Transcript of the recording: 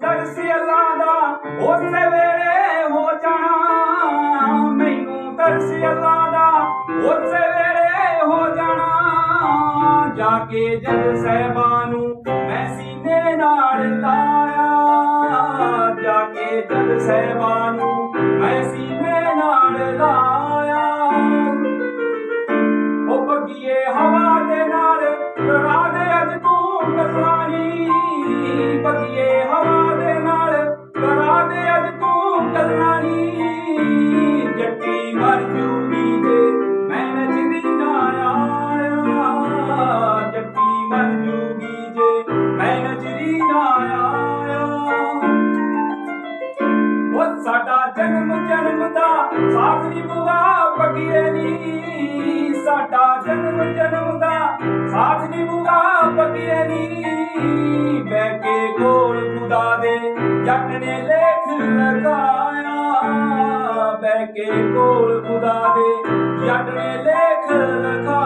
ਤਰਸ ਅੱਲਾ ਦਾ, ਉਸੇ ਵੇਲੇ ਹੋ ਜਾਣਾ। ਮੈਨੂੰ ਤਰਸ ਅੱਲਾ ਦਾ, ਉਸੇ ਵੇਲੇ ਹੋ ਜਾਣਾ। ਜਾ ਕੇ ਜਦ ਸਹਿਬਾਂ ਨੂੰ ਮੈਂ ਸੀਨੇ ਨਾਲ ਲਾਇਆ। ਜਾ ਕੇ ਜਦ ਸਹਿਬਾਂ ਨੂੰ ਜੱਟੀ ਮਰ ਜੂਗੀ ਜੇ ਮੈਂ ਨਚਦੀ ਨਾ ਆਇਆ ਜੱਟੀ ਮਰ ਜੂਗੀ ਜੇ ਮੈਂ ਨਚਦੀ ਨਾ ਆਇਆ ਉਹ ਸਾਡਾ ਜਨਮ ਜਨਮ ਦਾ ਸਾਥ ਨਿਭਵਾ ਬਗੀਏ ਨੀ। ਸਾਡਾ ਜਨਮ ਜਨਮ ਦਾ ਸਾਥ ਨਿਭਵਾ ਬਗੀਏ ਨੀ। ਬਹਿ ਕੇ ਕੋਲ ਖੁਦਾ ਦੇ ਜੱਟ ਨੇ ਲੇਖ ਲਗਾਇਆ ਕੇ ਕੋਲ ਖੁਦਾ ਦੇ। ਛੱਡਣੇ ਲੇਖ ਲਖਾ